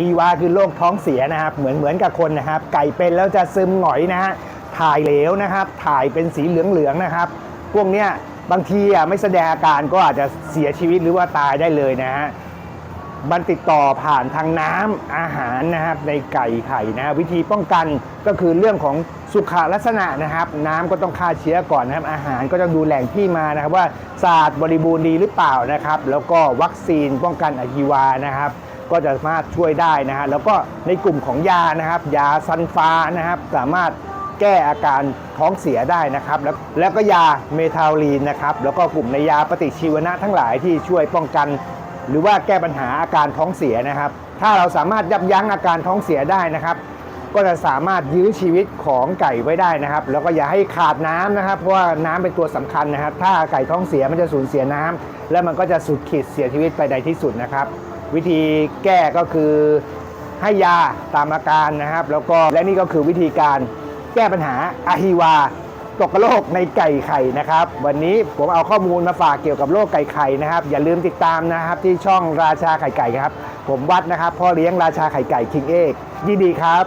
อวาคือโรคท้องเสียนะครับ เหมือนเหมือนกับคนนะครับ ไก่เป็นแล้วจะซึมหงอยนะฮะถ่ายเหลวนะครับ ถ่ายเป็นสีเหลืองๆนะครับ พวกเนี้ยบางทีอะไม่แสดงอาการก็อาจจะเสียชีวิตหรือว่าตายได้เลยนะฮะมันติดต่อผ่านทางน้ำอาหารนะครับในไก่ไข่นะวิธีป้องกันก็คือเรื่องของสุขลักษณะนะครับ น้ำก็ต้องฆ่าเชื้อก่อนนะครับ อาหารก็ต้องดูแหล่งที่มานะครับ ว่าสะอาดบริบูรณ์ดีหรือเปล่านะครับ แล้วก็วัคซีนป้องกันอะฮิวานะครับ ก็จะสามารถช่วยได้นะฮะแล้วก็ในกลุ่มของยานะครับ ยาซันฟ้านะครับ สามารถแก้อาการท้องเสียได้นะครับ แล้วแล้วก็ยาเมทาลีนนะครับแล้วก็กลุ่มในยาปฏิชีวนะทั้งหลายที่ช่วยป้องกัน หรือว่าแก้ปัญหาอาการท้องเสียนะครับ ถ้าเราสามารถยับยั้งอาการท้องเสียได้นะครับ ก็จะสามารถยื้อชีวิตของไก่ไว้ได้นะครับ แล้วก็อย่าให้ขาดน้ำนะครับ เพราะว่าน้ำเป็นตัวสำคัญนะครับ ถ้าไก่ท้องเสียมันจะสูญเสียน้ำแล้วมันก็จะสุดขีดเสียชีวิตไปในที่สุดนะครับ วิธีแก้ก็คือให้ยาตามอาการนะครับ แล้วก็และนี่ก็คือวิธีการแก้ปัญหาอะฮีวาตกโรคในไก่ไข่นะครับ วันนี้ผมเอาข้อมูลมาฝากเกี่ยวกับโรคไก่ไข่นะครับ อย่าลืมติดตามนะครับที่ช่องราชาไข่ไก่ครับ ผมวัดนะครับพ่อเลี้ยงราชาไข่ไก่คิงเอกยินดีครับ